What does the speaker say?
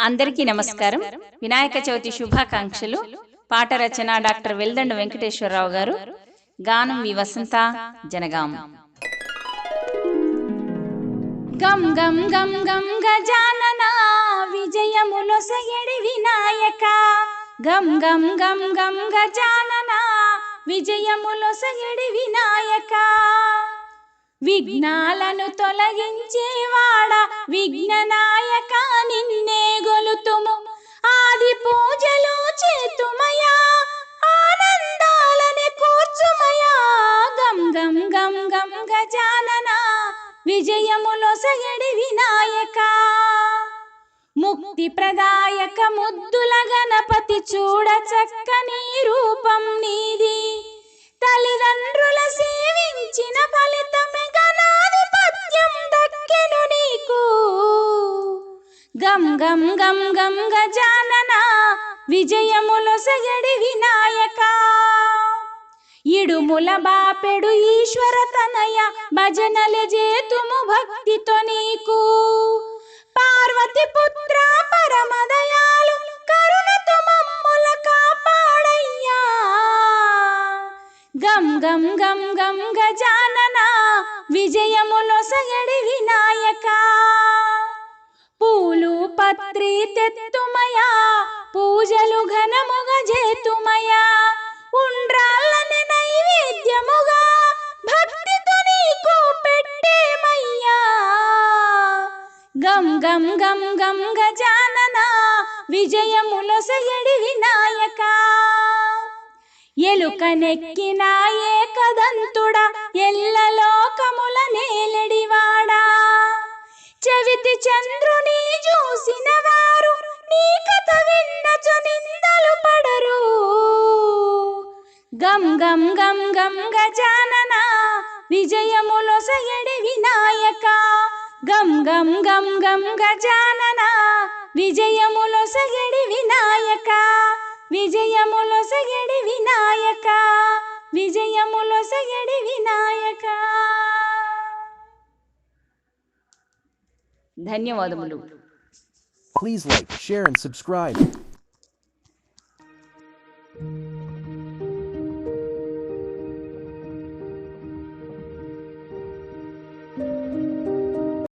అందరికీ నమస్కారం. వినాయక చవితి శుభాకాంక్షలు. పాట రచన డాక్టర్ వెల్దండు వెంకటేశ్వరరావు గారు. గానం వి వసంత జనగాం. గం గం గం గం గజానన విజయములొసగడి వినాయక. గం గం గం గం గజానన విజయములొసగడి వినాయక. విఘ్నాలను తొలగించేవాడ విఘ్ననాయకాని గజానన విజయములొసగడి వినాయక. ముక్తి ప్రదాయక ముద్దుల గణపతి చూడ చక్కని రూపం నీది. తల్లిదండ్రుల సేవించిన ఫలితమే గణాధిపత్యం దక్కెను నీకు. గం గం గం గం గజానన విజయములొసగడి వినాయక. తుముల బాపెడు ఈశ్వర తనయ భజనలే జేతుము భక్తితో నీకు. పార్వతి పుత్ర పరమదయాలు కరుణతో మమ్ముల కాపాడయ్యా. గం గం గం గం గజానన విజయములొసగడి వినాయక పూలు పత్రి తెత్త గం గం గం గం గజానన విజయములొసగడి వినాయక ఎలుకనెక్కినాయే ఏకదంతుడ ఎల్ల లోకముల నేలడివాడా. చవితి చంద్రుని చూసిన వారు నీ కథ విన్నచు నిందలు పడరు. గం గం గం గం గజానన విజయములొసగడి వినాయక గం గం గం గం గజానన విజయములొసగడి వినాయక విజయములొసగడి వినాయక విజయములొసగడి వినాయక ధన్యవాదములు Please like, share, and subscribe.